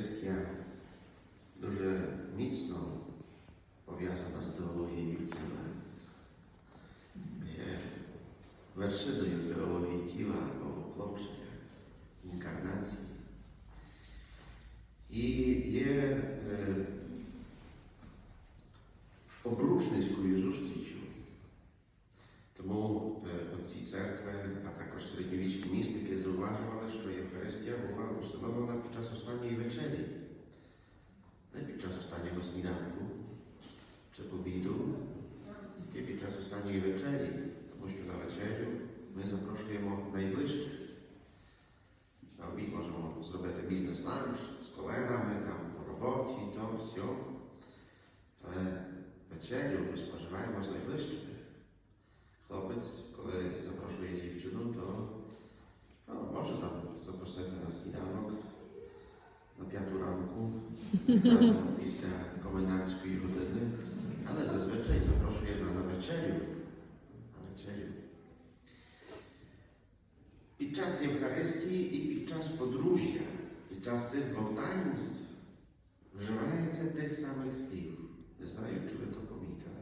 Євхаристія дуже міцно пов'язана з теологією тіла. Є вершиною теології тіла овоплочення, інкарнації. І є е, обрушницькою зустрічю. Тому е, отці церкви, а також середньовічні містики зауважували, що Євхаристія була установлена під час останньої вечері, не під час останнього сніданку чи обіду, тільки під час останньої вечері, тому що на вечерю ми запрошуємо найближчих. На обід можемо зробити бізнес-ланч з колегами, там по роботі, то все. Але вечерю ми споживаємо з найближчими. Хлопець, коли запрошує дівчину, то ну, може там запросити на сніданок на п'яту ранку разом після комендантської години, але зазвичай запрошує на, на вечерю. На вечерю. Під час Євхаристії і під час подружжя, під час цих двох таїнств вживається тих самих слів. Не знаю, чи ви то помітили.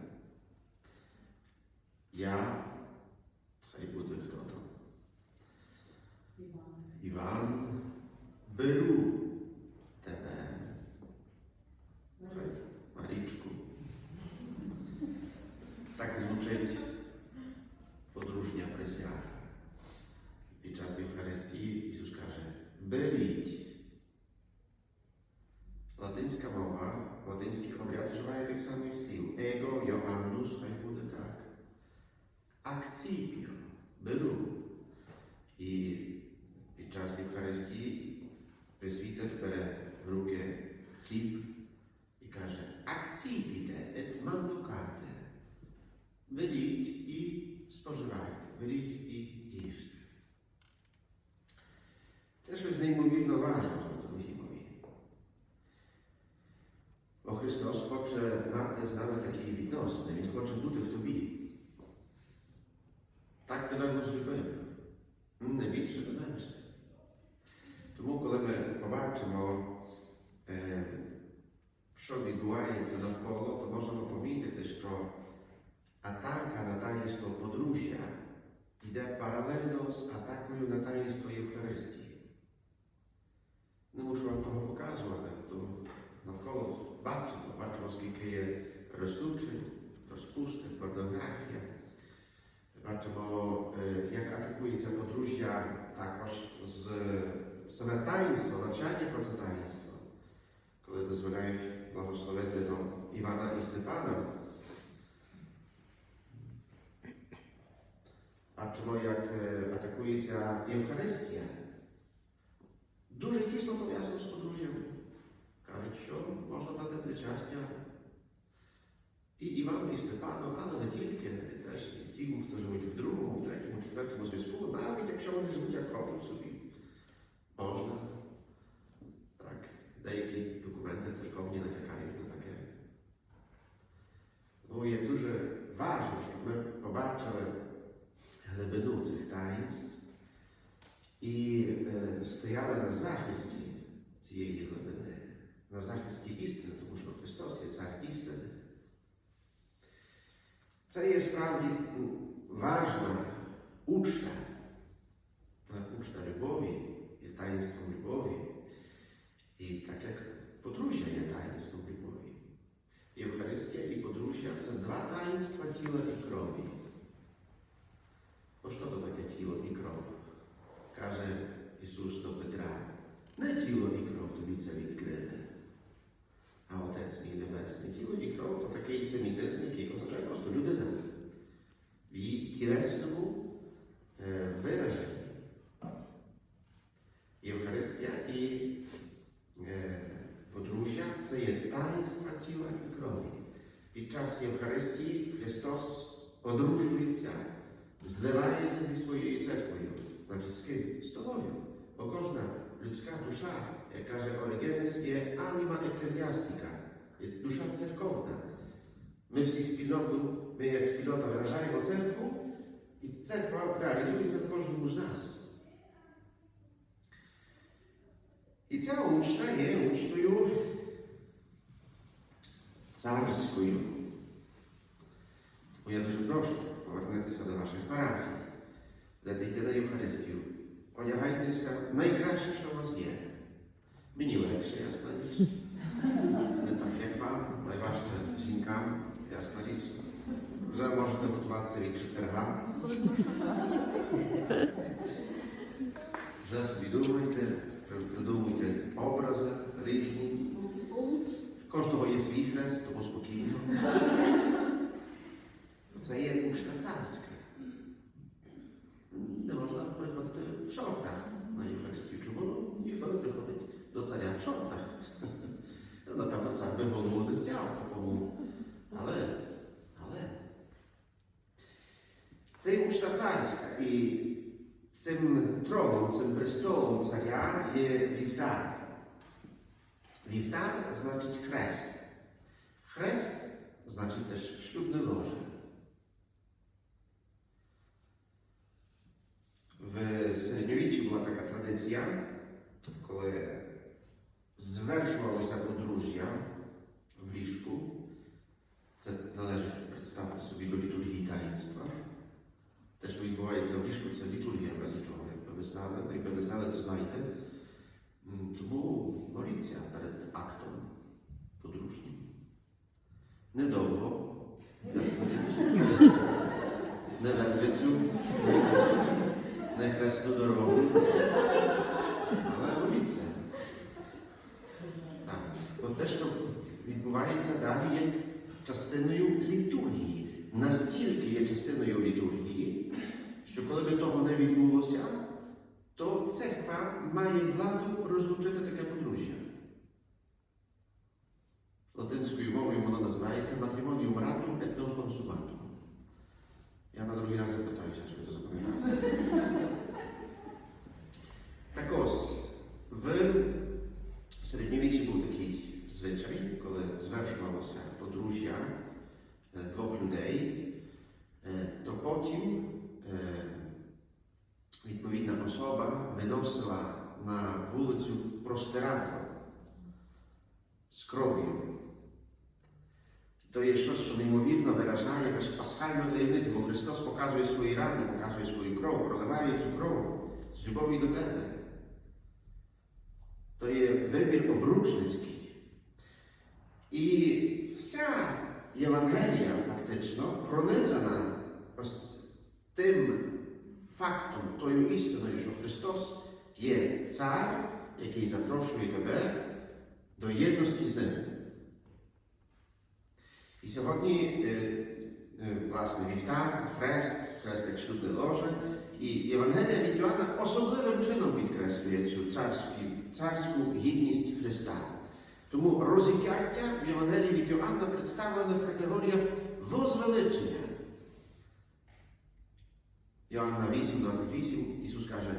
Я, хай буде хто там. Іван, беру тебе. Хай, Марічку. Так звучить подружня присяга. Під час Євхаристії Ісус каже, беріть. Латинська мова, латинський обряд вживає тих самих слів. Его, Йоаннус, хай буде так. Акціпіо, беру. І під час Євхаристії пресвітер бере в руки хліб і каже, акціпіте et мандукате. Беріть і споживайте, беріть і їжте. Щось неймовірно важливо, друзі мої. Бо Христос хоче мати з нами такі відносини, Він хоче бути в тобі. Так тебе возлюбив. Не більше, не менше. Тому, коли ми побачимо, е, що відбувається навколо, то можемо помітити, що атака на таїнство подружжя йде паралельно з атакою на таїнство Євхаристії. Не мушу вам того показувати, то навколо бачимо, бачимо, скільки є розлучень, розпусти, порнографія. Бачимо, е, як атакується подружжя також з саме таїнство, навчання про це таїнство, коли дозволяють благословити ну, Івана і Степана. Бачимо, як е, атакується Євхаристія. Дуже тісно пов'язано з подружжям. Кажуть, що можна дати причастя і Івану, і Степану, але не тільки, теж і тим, хто живуть в другому, в третьому, четвертому зв'язку, навіть якщо вони живуть як хочуть собі, можна. Так, деякі документи церковні натякають на таке. Ну, є дуже важливо, щоб ми побачили глибину цих таїнств і е, стояли на захисті цієї глибини, на захисті істини, тому що Христос є цар істини. Це є справді важна учта, е, учта любові, є таїнством любові. І так як подружжя є таїнством любові. Євхаристія і подружжя це два таїнства тіла і крові. Бо що то таке тіло і кров? Каже Ісус до Петра, не тіло і кров тобі це відкрили, а Отець мій Небесний. Тіло і кров то такий семітизм, який означає просто людина. В її тілесному е, вираженні. Євхаристія і е, подружжя це є таїнства тіла і крові. Під час Євхаристії Христос одружується, зливається зі своєю церквою. Значить, з ким? З тобою. Бо кожна людська душа, як каже Оригенес, є аніма еклезіастика, є душа церковна. Ми всі спільноту, ми як спільнота виражаємо церкву, і церква реалізується в кожному з нас. І ця учта є учтою царською. Тому я дуже прошу повернутися до ваших парафій, йти на Євхаристію. Одягайтеся найкраще, що у вас є. Мені легше, ясна річ. Не так, як вам, найважче жінкам, ясна річ. Вже можете готуватися від четверга. Вже собі думайте, придумуйте образи різні. Кожного є свій хрест, тому спокійно. Це є учта царська. Не можна приходити в шортах на Євхаристію. Чому Ну, ніхто не приходить в шортах? Напевно, цар би голову не стяв такому. Але, але це є учта царська. І цим троном, цим престолом царя є вівтар. Вівтар значить хрест. Хрест значить теж шлюбне ложе. В середньовіччі була така традиція, коли звершувалося подружжя в ліжку. Це належить представити собі до літургії таїнства. Те, що відбувається в ліжку, це літургія в разі знали, якби не знали, то знайте. Тому моліться перед актом подружнім. Недовго. Не ведвицю, не хресну дорогу. Але моліться. Так. Бо те, що відбувається далі, є частиною літургії. Настільки є частиною літургії, що коли би того не відбулося, має владу розлучити таке подружжя. Латинською мовою воно називається матримоніум ратум et non consumatum. Я на другий раз запитаюся, чи ви то запам'ятали. Так ось, в середньовіччі був такий звичай, коли звершувалося простирадло з кров'ю. То є щось, що неймовірно виражає якась пасхальну таємницю, бо Христос показує свої рани, показує свою кров, проливає цю кров з любові до тебе. То є вибір обручницький. І вся Євангелія фактично пронизана тим фактом, тою істиною, що Христос є цар, який запрошує тебе до єдності з ним. І сьогодні, е, е, власне, вівтар, хрест, хрест як шлюбне ложе, і Євангелія від Йоанна особливим чином підкреслює цю царську, царську гідність Христа. Тому розіп'яття в Євангелії від Йоанна представлене в категоріях возвеличення. Йоанна 8,28 Ісус каже,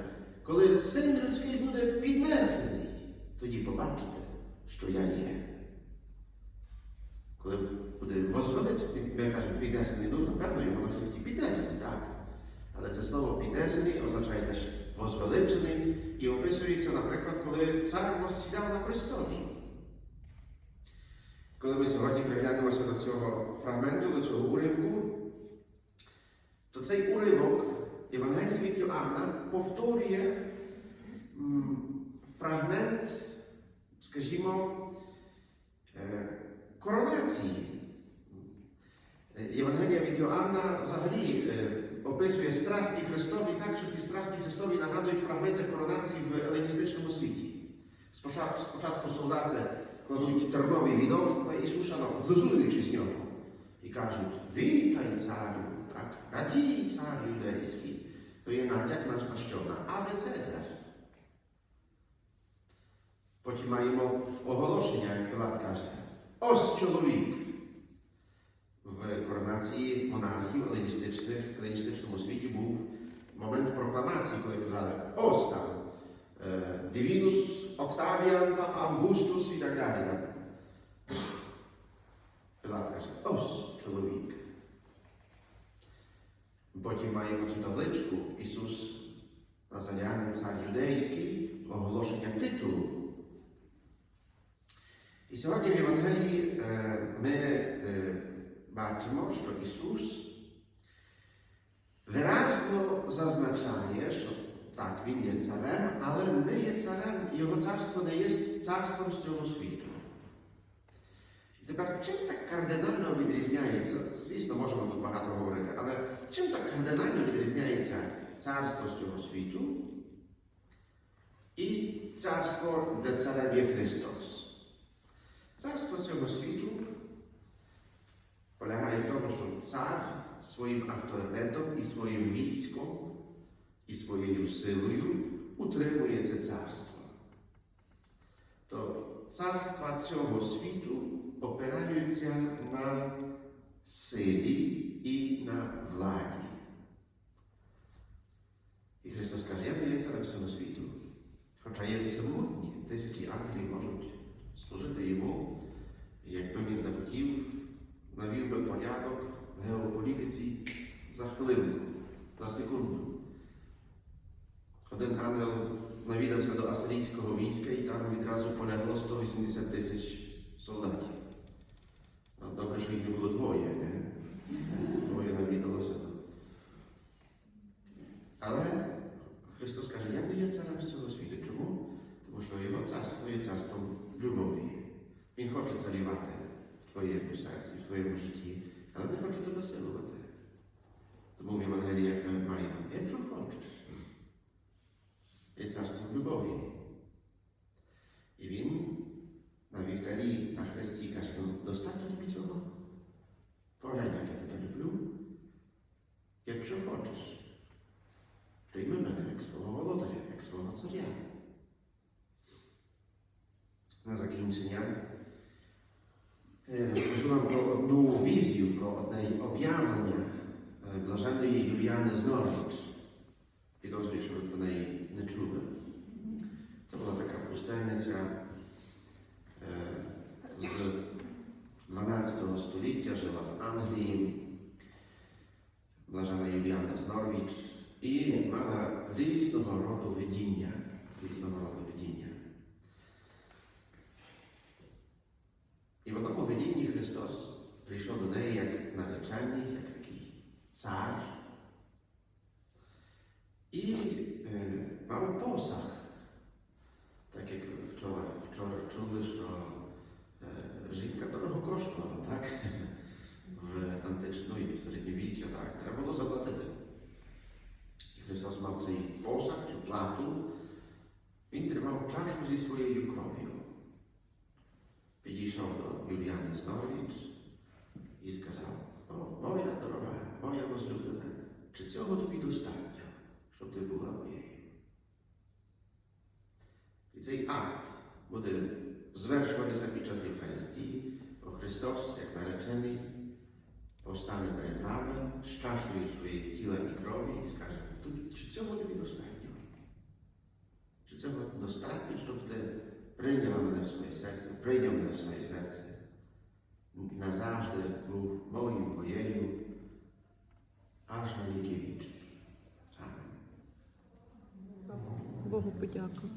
коли син людський буде піднесений, тоді побачите, що я є. Коли буде возвеличений, ми кажемо піднесений, ну, напевно, його на Христі піднесений, так. Але це слово піднесений означає теж возвеличений і описується, наприклад, коли цар розсідав на престолі. Коли ми сьогодні приглянемося до цього фрагменту, до цього уривку, то цей уривок Євангелії від Йоанна повторює м, фрагмент, скажімо, е, коронації. Е, Євангелія від Йоанна взагалі е, описує страсті Христові так, що ці страсті Христові нагадують фрагменти коронації в еліністичному світі. Спочатку, спочатку солдати кладуть терновий вінок на Ісуса, ну, глузуючи з нього, і кажуть: Вітай, царю, так, радій, цар юдейський. То є натяк на, що? На Аве Цезар. Потім маємо оголошення, як Пилат каже. Ось чоловік. В коронації монархів в еліністичному світі був момент прокламації, коли казали ось там Дивінус, Октавіан, там, Августус і так далі. Пилат каже, ось чоловік. Потім маємо цю табличку Ісус Назарянин, цар юдейський, оголошення титулу І сьогодні в Євангелії е, ми е, бачимо, що Ісус виразно зазначає, що так, Він є царем, але не є царем, Його царство не є царством з цього світу. Тепер чим так кардинально відрізняється, звісно, можемо тут багато говорити, але чим так кардинально відрізняється царство цього світу і царство, де царем є Христос? Царство цього світу полягає в тому, що цар своїм авторитетом і своїм військом і своєю силою утримує це царство. То царства цього світу опираються на силі і на владі. І Христос каже, я не є царем всього світу. Хоча є всемогутні, тисячі ангелів можуть служити йому, якби він захотів, навів би порядок в геополітиці за хвилинку, за секунду. Один ангел навідався до асирійського війська і там відразу полягло 180 тисяч солдатів. Що їх не було двоє? Двоє навідалося. Але Христос каже, я не є царем з світу. Чому? Тому що його царство є царством любові. Він хоче царювати в твоєму серці, в твоєму житті, але не хоче тебе силувати. Тому в Євангеліях ми маємо, якщо хочеш, є царство любові. І він на вівтарі на хресті каже, ну достатньо тобі цього. Поглянь, як я тебе люблю. Хочеш, прийми мене як свого володаря, як свого царя. На закінчення скажу вам про одну візію, про одне об'явлення е, блаженної Юліани Знорвич. Підозрюю, що ви про неї не чули. Це була така пустельниця е, з 12 століття, жила в Англії, блажена Юліана Знорвіч, і мала різного роду видіння. Різного роду видіння. І в одному видінні Христос прийшов до неї як наречений, як такий цар. І е, мав посаг. Так як вчора, вчора чули, що е, жінка дорого коштувала, так? В античну і в середньовіччя, так, треба було заплатити. І Христос мав цей посаг, цю плату, він тримав чашу зі своєю кров'ю. Підійшов до Юліани Зновіч і сказав: О, моя дорога, моя возлюблена, чи цього тобі достатньо, щоб ти була моєю? І цей акт буде звершуватися під час Євхаристії, бо Христос, як наречений, постане перед вами з чашею своєї тіла і крові і скаже, «Тобі- чи цього тобі достатньо? Цього достатньо, щоб ти прийняла мене в своє серце, прийняв мене в своє серце, назавжди був моїм моєю, аж на віки вічні. Амінь. Богу подяку.